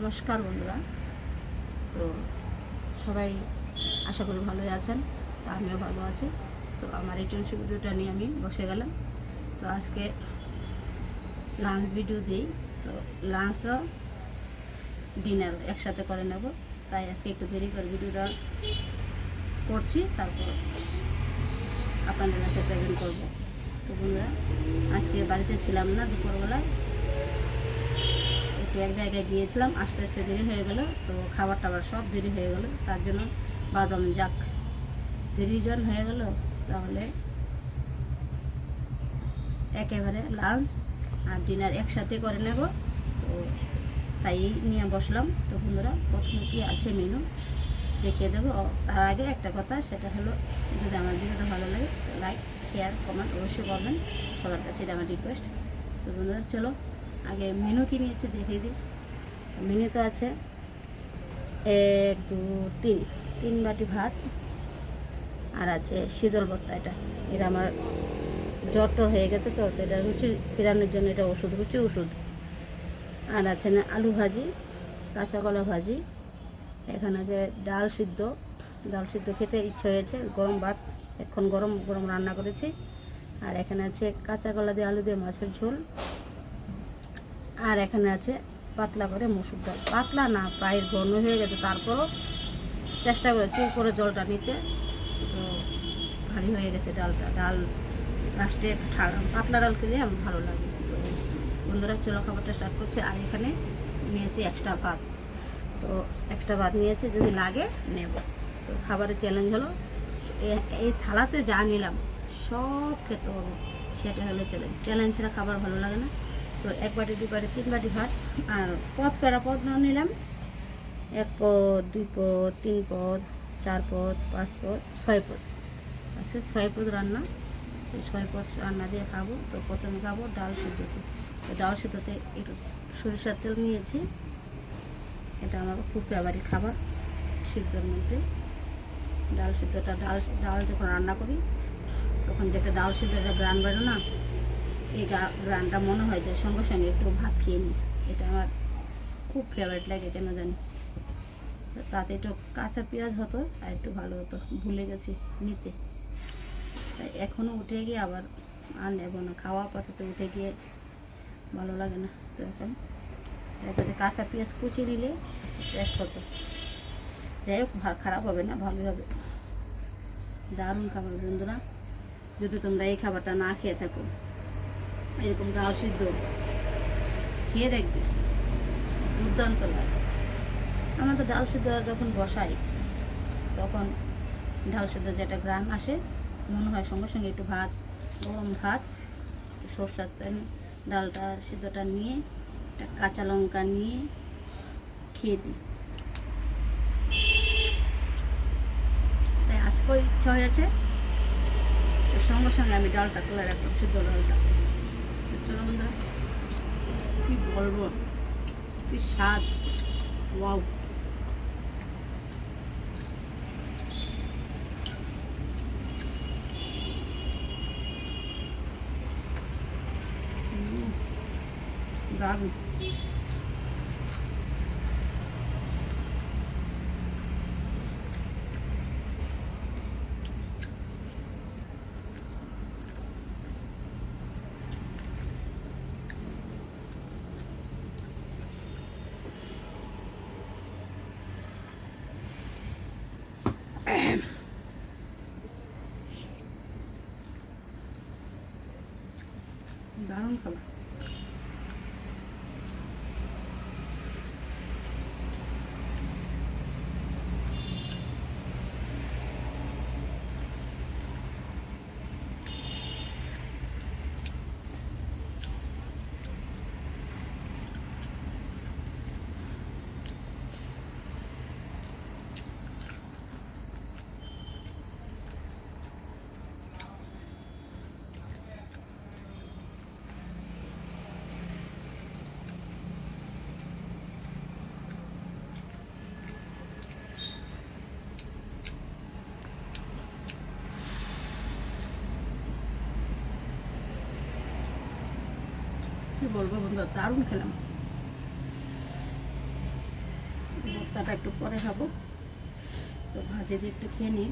নমস্কার বন্ধুরা। তো সবাই আশা করি ভালোই আছেন, তো আমিও ভালো আছি। তো আমার এই টেনশন ভিডিওটা নিয়ে আমি বসে গেলাম। তো আজকে লাঞ্চ ভিডিও দিই। তো লাঞ্চও ডিনার একসাথে করে নেব। তাই আজকে একটু দেরি করে ভিডিওটা করছি, তারপর আপনাদের কাছে প্রেজেন্ট করব। তো বন্ধুরা, আজকে বাড়িতে ছিলাম না দুপুরবেলা। এক জায়গায় গিয়েছিলাম, আস্তে আস্তে দেরি হয়ে গেল, তো খাবার টাবার সব দেরি হয়ে গেল। তার জন্য ভাবলাম যাক। দেরি জন হয়ে গেল, তাহলে একেবারে লাঞ্চ আর ডিনার একসাথে করে নেব। তো তাই নিয়ে বসলাম। তো বন্ধুরা, প্রথমে কি আছে মেনু দেখিয়ে দেবো। তার আগে একটা কথা, সেটা হলো, যদি আমার ভিডিওটা ভালো লাগে লাইক শেয়ার কমেন্ট অবশ্যই করবেন। সবার কাছে এটা আমার রিকোয়েস্ট তো বন্ধুরা, চলো। আগে মেনু কি নিয়েছে দেখিয়ে দিই। মেনুতে আছে এক, দু, তিন। তিন বাটি ভাত আর আছে শীতল ভর্তা এটা। এটা আমার জ্বর হয়ে গেছে তো এটা রুচি ফেরানোর জন্য এটা ওষুধ, রুচি ওষুধ। আর আছে না আলু ভাজি, কাঁচা কলা ভাজি। এখানে আছে ডাল সিদ্ধ। ডাল সিদ্ধ খেতে ইচ্ছে হয়েছে, গরম ভাত এখন গরম গরম রান্না করেছি। আর এখানে আছে কাঁচা কলা দিয়ে আলু দিয়ে মাছের ঝোল। আর এখানে আছে পাতলা করে মসুর ডাল। পাতলা না প্রায় ঘন হয়ে গেছে। তারপরও চেষ্টা করেছি উপরে জলটা নিতে। তো ভারী হয়ে গেছে ডালটা। ডাল লাস্টে পাতলা ডাল খেলে আমার ভালো লাগে। তো বন্ধুরা, চলো খাবারটা স্টার্ট করছে। আর এখানে নিয়েছি এক্সট্রা ভাত। তো এক্সট্রা ভাত নিয়েছি, যদি লাগে নেব। তো খাবারের চ্যালেঞ্জ হলো এই থালাতে যা নিলাম, সব খেতে হবে। সেটা হলো চ্যালেঞ্জ চ্যালেঞ্জ ছাড়া খাবার ভালো লাগে না। তো এক বাটি দু বাটি তিন বাটি ভাত। আর পদ করা পদ নিলাম। এক পদ, দুই পদ, তিন পদ, চার পদ, পাঁচ পদ, ছয় পদ। আছে ছয় পদ রান্না। সেই ছয় পদ রান্না দিয়ে খাব। তো প্রথমে খাব ডাল সিদ্ধতে তো ডাল সিদ্ধতে একটু সরিষার তেল নিয়েছি। এটা আমার খুব ফেভারিট খাবার সিদ্ধর মধ্যে। ডাল সিদ্ধটা, ডাল ডাল যখন রান্না করি, তখন যে একটা ডাল সিদ্ধ একটা গ্রান বেরো না এই গ্রানটা মনে হয় যে সঙ্গে সঙ্গে একটু ভাত খেয়ে নিই। এটা আমার খুব ফেভারিট লাগে, কেন জানি। তাতে একটু কাঁচা পেঁয়াজ হতো আর একটু ভালো হতো, ভুলে গেছি নিতে। তাই এখনও উঠে গিয়ে আবার আর নেব না, খাওয়া পাতাতে উঠে গিয়ে ভালো লাগে না তো এখন। এটাতে কাঁচা পেঁয়াজ কুচি নিলে টেস্ট হতো। যাই হোক খারাপ হবে না, ভালোই হবে। দারুণ খাবার বন্ধুরা, যদি তোমরা এই খাবারটা না খেয়ে থাকো এরকম ডাল সিদ্ধ খেয়ে দেখবে। দুর্দান্ত লাগে। আমরা তো ডাল সিদ্ধ যখন বসাই, তখন ডাল সিদ্ধ যেটা গ্রাম আসে, মনে হয় সঙ্গে সঙ্গে একটু ভাত, গরম ভাত, সরষার তেল, ডালটা সিদ্ধটা নিয়ে, একটা কাঁচা লঙ্কা নিয়ে খেয়ে দিই। তাই আজকেও ইচ্ছা হয়েছে। সঙ্গে সঙ্গে আমি ডালটা তুলে রাখলাম, সিদ্ধ ডালটা। বন্ধুরা কী বলব? কি স্বাদ? ওয়াও। দারুণ। দারুণ খাবার কি বলব বন্ধুরা দারুণ খেলাম। নাস্তাটা একটু পরে খাব। তো ভাজে দিয়ে একটু খেয়ে নিই।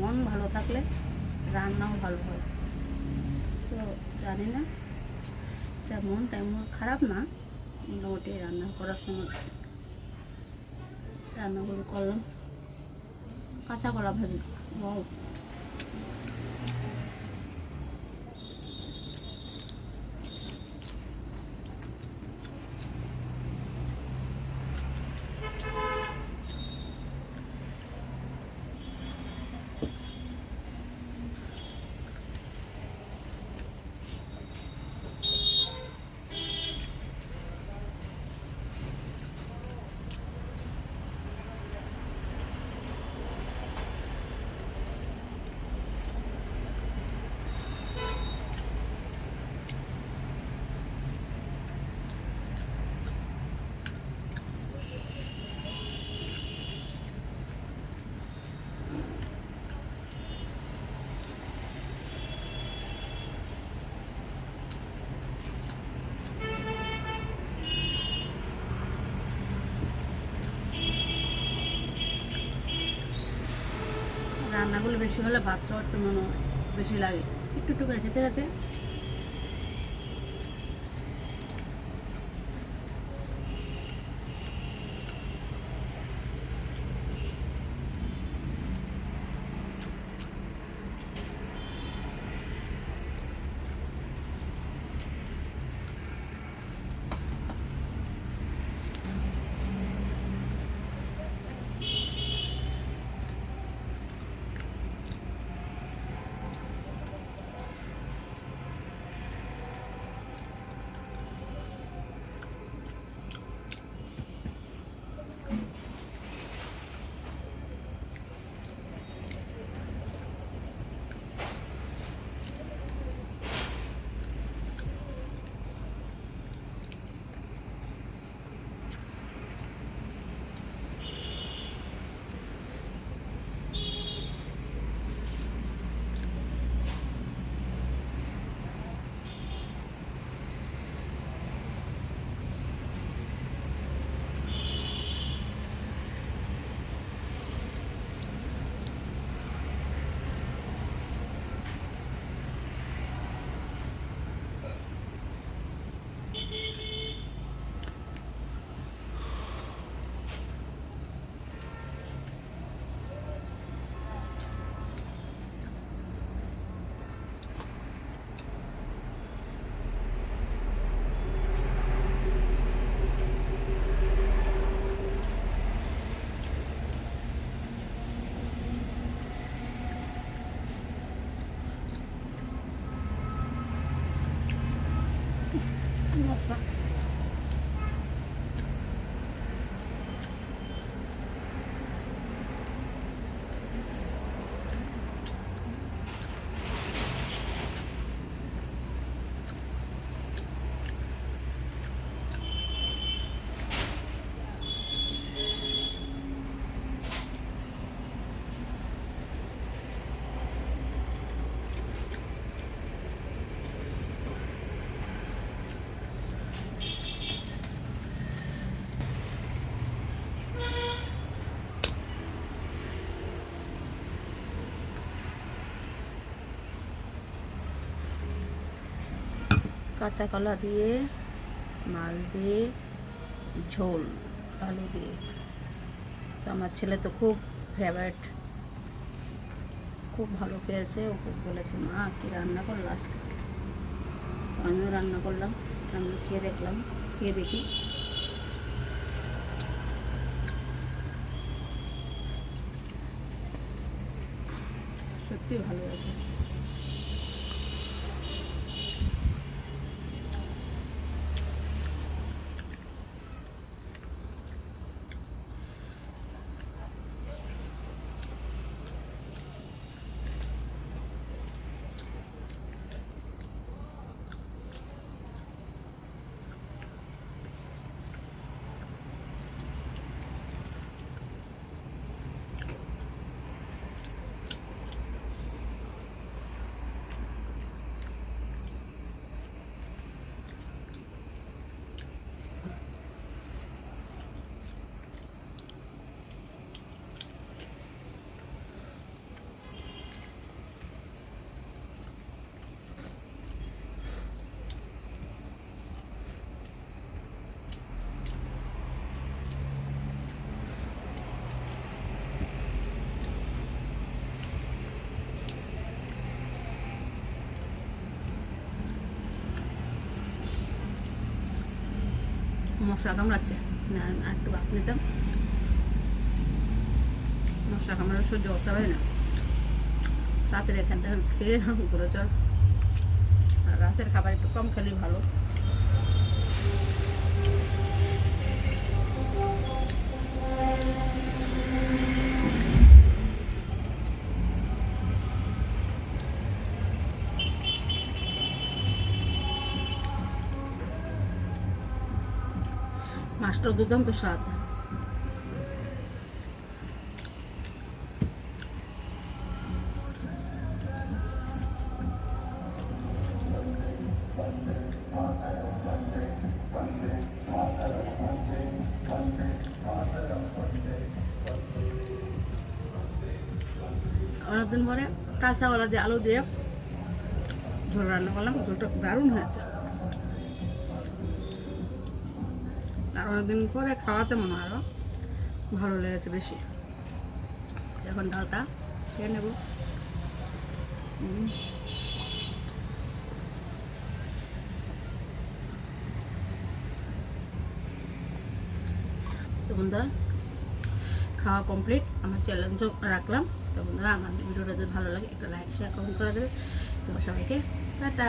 মন ভালো থাকলে রান্নাও ভালো হয়। তো জানি না, যা মন তেমন খারাপ না, মোটামুটি রান্না করার সময়। রান্নাগুলো করলাম। কাঁচা কলা ভাজি। রান্নাগুলো বেশি হলে ভাতটা তো মনে বেশি লাগে। একটু একটু খেতে খেতে 嗯。কাঁচা কলা দিয়ে, মাছ দিয়ে, ঝোল, আলু দিয়ে। তো আমার ছেলে তো খুব ফেভারিট খুব ভালো খেয়েছে। ওকে বলেছে, মা, কী রান্না করল আজকে? আমিও রান্না করলাম। আমি খেয়ে দেখলাম। খেয়ে দেখি। সত্যি ভালো আছে মশলা কামড়াচ্ছে। না একটু ভাত নিতাম মশলা কামড়া সহ্য করতে পারি না। রাতের এখান থেকে খেয়ে করে চল রাতের খাবার একটু কম খেলেই ভালো। মাছটা দুর্দান্ত স্বাদ অনেকদিন পরে কাঁচাওয়ালা দিয়ে আলু দিয়ে ঝোল রান্না করলাম ঝোলটা দারুণ হয়েছে। অনেকদিন পরে খাওয়াতে মনে আরও ভালো লেগেছে বেশি। এখন ডালটা খেয়ে নেব। বন্ধুরা, খাওয়া কমপ্লিট আমার চ্যালেঞ্জও রাখলাম, তো বন্ধুরা আমার ভিডিওটা যদি ভালো লাগে, একটা লাইক শেয়ার কমেন্ট করে দেবে। তো সবাইকে, টাটা।